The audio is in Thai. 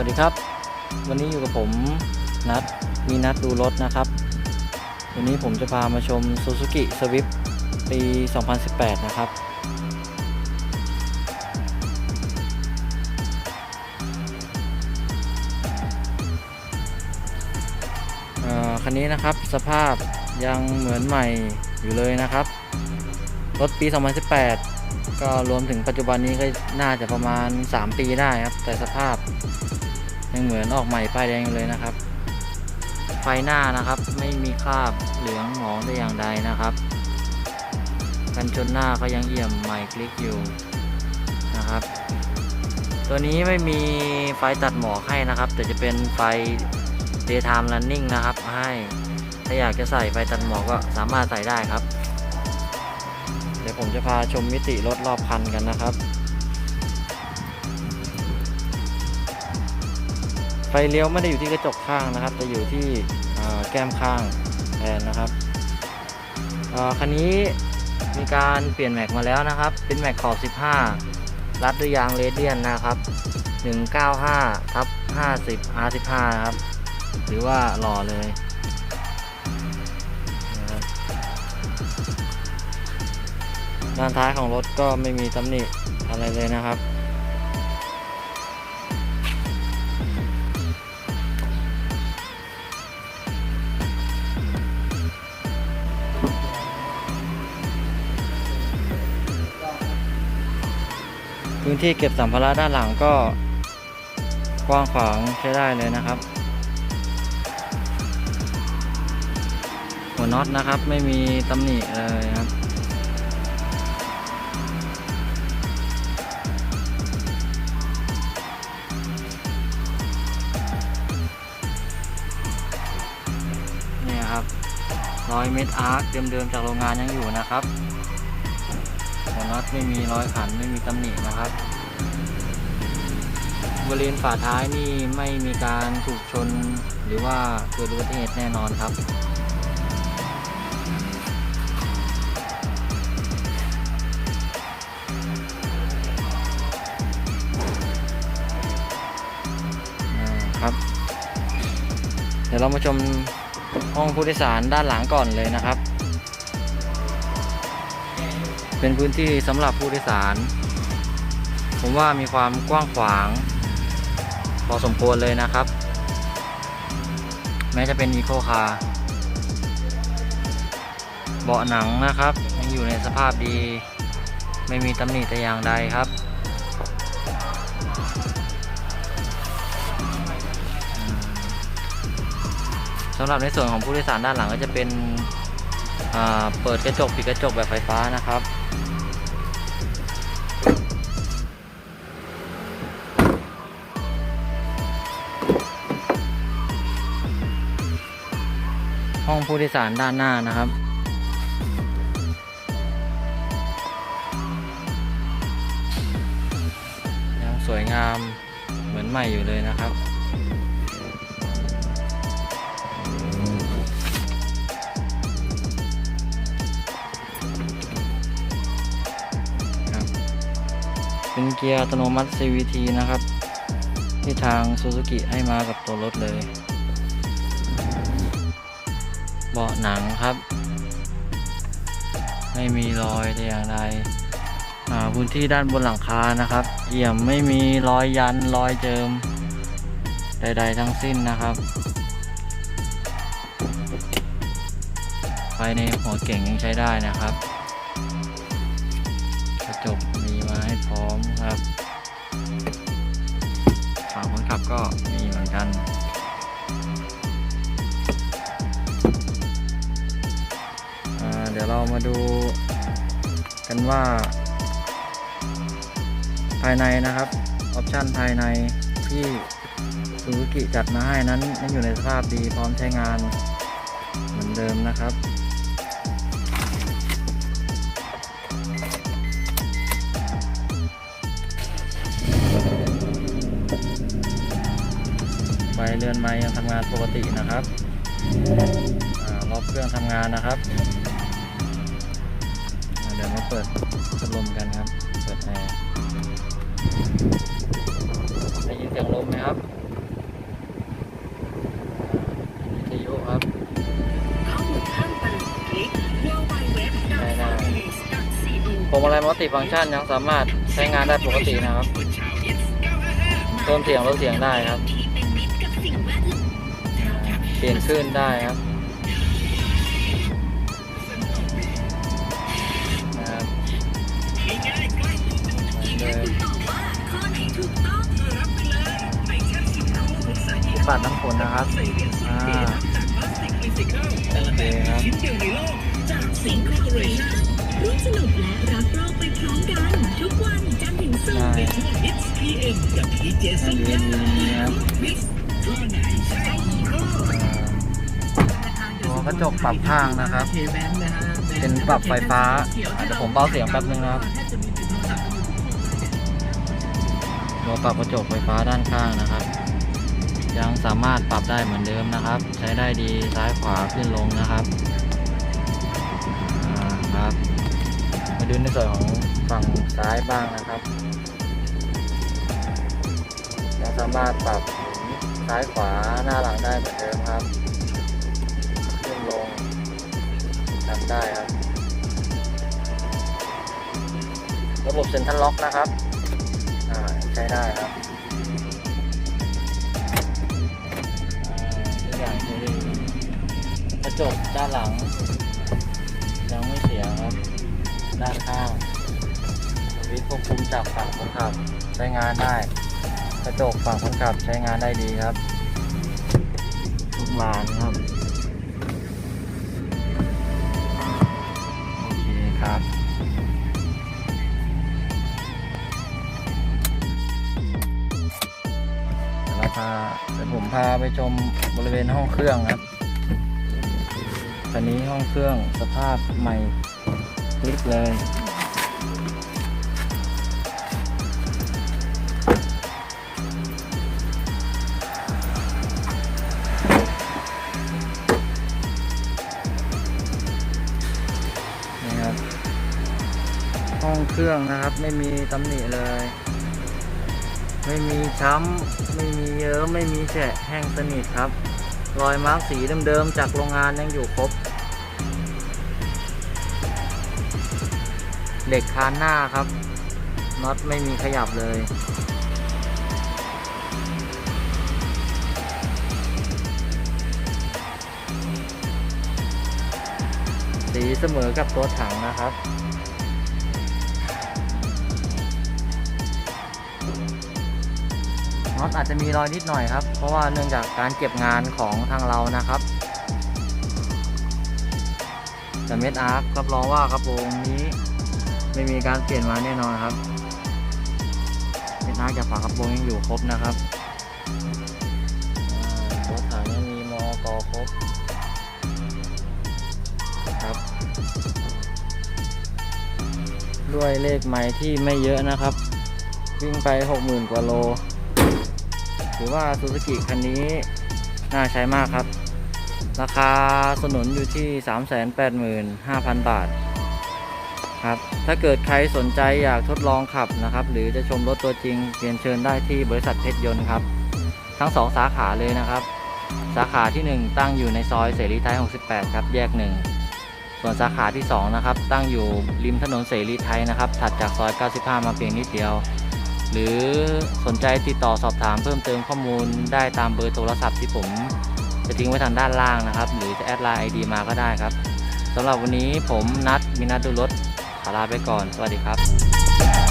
วัสดีครับ วันนี้อยู่กับผมนัดมีนัดดูรถนะครับ วันนี้ผมจะพามาชม Suzuki Swift ปี 2018 นะครับเออคันนี้นะครับสภาพยังเหมือนใหม่อยู่เลยนะครับ รถปี 2018 ก็รวมถึงปัจจุบันนี้ก็น่าจะประมาณ 3 ปีได้ครับ แต่สภาพ ยังเหมือนออกใหม่ป้ายแดงเลยนะครับ ไฟหน้านะครับไม่มีคราบเหลืองหมองแต่อย่างใดนะครับ กันชนหน้าก็ยังเอี่ยมใหม่คลิกอยู่นะครับ ตัวนี้ไม่มีไฟตัดหมอกให้นะครับ แต่จะเป็นไฟ daytime running นะครับ ให้ถ้าอยากจะใส่ไฟตัดหมอกก็สามารถใส่ได้ครับ เดี๋ยวผมจะพาชมมิติรถรอบคันกันนะครับ ไฟเลี้ยวไม่ได้อยู่ที่กระจกข้างนะครับ จะอยู่ที่แก้มข้างแทนนะครับอ่อคันนี้มีการเปลี่ยนแม็กมาแล้วนะครับ เป็นแม็กขอบ 15 รัดด้วยยางเรเดียนนะครับ 195ทับ50 R15 นะครับ หรือว่าหล่อเลยนะครับด้านท้ายของรถก็ไม่มีตำหนิอะไรเลยนะครับ ที่เก็บสัมภาระด้านหลังก็กว้างขวางใช้ได้เลยนะครับ หัวน็อตนะครับไม่มีตำหนิเลยครับนี่ครับรอยเม็ดอาร์คเดิมๆจากโรงงานยังอยู่นะครับ หัวน็อตไม่มีรอยขันไม่มีตำหนินะครับบริเวณฝาท้ายนี่ไม่มีการถูกชนหรือว่าเกิดอุบัติเหตุแน่นอนครับ ครับ เดี๋ยวเรามาชมห้องผู้โดยสารด้านหลังก่อนเลยนะครับ เป็นพื้นที่สำหรับผู้โดยสาร ผมว่ามีความกว้างขวาง พอสมควรเลยนะครับ แม้จะเป็นอีโคคาร์เบาะหนังนะครับ ยังอยู่ในสภาพดี ไม่มีตำหนิแต่อย่างใดครับสำหรับในส่วนของผู้โดยสารด้านหลังก็จะเป็นอ่าเปิดกระจกปิดกระจกแบบไฟฟ้านะครับ ห้องผู้โดยสารด้านหน้านะครับ ยังสวยงามเหมือนใหม่อยู่เลยนะครับเป็นเกียร์อัตโนมัติ CVT นะครับ ที่ทาง Suzuki ให้มากับตัวรถเลย เบาะหนังครับ ไม่มีรอยแต่อย่างใดพื้นที่ด้านบนหลังคานะครับ เอี่ยมไม่มีรอยยันรอยเจิม ใด ๆ ทั้งสิ้นนะครับไฟในหัวเก่งยังใช้ได้นะครับ กระจกมีมาให้พร้อมครับ ฝั่งคนขับก็มีเหมือนกัน ดี๋ยวเรามาดูกันว่า ภายในนะครับออปชันภายในที่ซูซูกิจัดมาให้นั้นยังอยู่ในสภาพดีพร้อมใช้งานเหมือนเดิมนะครับไฟเรือนไม้ยังทำงานปกตินะครับอ่าล็อกเครื่องทำงานนะครับ เดี๋ยวมาเปิดพัดลมกันครับ เปิดแอร์ได้ยินเสียงลมไหมครับวิทยครับพวงมาลัยมัลติฟังก์ชันยังสามารถใช้งานได้ปกตินะครับ เพิ่มเสียงลดเสียงได้ครับ เปลี่ยนคลื่นได้ครับ ใช่อันนี้ญาดีครับตัวกระจกปรับข้างนะครับ เป็นปรับไฟฟ้าอะเดี๋ยวผมเบาเสียงแป๊บนึงนะครับตัวปรับกระจกไฟฟ้าด้านข้างนะครับ ยังสามารถปรับได้เหมือนเดิมนะครับ ใช้ได้ดีซ้ายขวาขึ้นลงนะครับครับ มาดูในส่วนของฝั่งซ้ายบ้างนะครับ สามารถปรับซ้ายขวาหน้าหลังได้เหมือนเดิมครับ ขึ้นลงทำได้ครับ ระบบเซ็นทรัลล็อกนะครับอ่าใช้ได้ครับอ่าทุกอย่างใช้ได้ดีกระจกด้านหลัง ยังไม่เสียครับ ด้านข้างสวิตช์ควบคุมจากฝั่งคนขับใช้งานได้ก ระจกฝั่งคนขับใช้งานได้ดีครับทุกบานครับ โอเคครับเดี๋ยวเราพาเดี๋ยวผมพาไปชมบริเวณห้องเครื่องครับคันนี้ห้องเครื่องสภาพใหม่คลิกเลย รื่องนะครับ ไม่มีตำหนิเลย ไม่มีช้ำไม่มีเยอะไม่มีแฉะแห้งสนิทครับ รอยมาร์กสีเดิมๆจากโรงงานยังอยู่ครบเหล็กคานหน้าครับน็อตไม่มีขยับเลย สีเสมอกับตัวถังนะครับ น็อตอาจจะมีรอยนิดหน่อยครับ เพราะว่าเนื่องจากการเก็บงานของทางเรานะครับแต่เม็ดอาร์ครับรองว่ากระโปรงนี้ไม่มีการเปลี่ยนมาแน่นอนครับเม็ดอาร์จากฝากระโปรงยังอยู่ครบนะครับอ่าตัวถังยังมีมอกอครบครับ ด้วยเลขไม้ที่ไม่เยอะนะครับ วิ่งไป 60,000 กว่าโล ถือว่าซูซูกิคันนี้น่าใช้มากครับ ราคาสนุนอยู่ที่ 385,000 บาทครับถ้าเกิดใครสนใจอยากทดลองขับนะครับ หรือจะชมรถตัวจริงเรียนเชิญได้ที่บริษัทเพชรยนต์ครับ ทั้ง 2 สาขาเลยนะครับ สาขาที่ 1 ตั้งอยู่ในซอยเสรีไทย 68 ครับ แยก 1 ส่วนสาขาที่ 2 นะครับ ตั้งอยู่ริมถนนเสรีไทยนะครับ ถัดจากซอย 95 มาเพียงนิดเดียว หรือสนใจติดต่อสอบถามเพิ่มเติมข้อมูลได้ตามเบอร์โทรศัพท์ที่ผมจะทิ้งไว้ทางด้านล่างนะครับ หรือจะแอดไลน์ไอดีมาก็ได้ครับสำหรับวันนี้ผมนัดมินัดดูรถขอลาไปก่อน สวัสดีครับ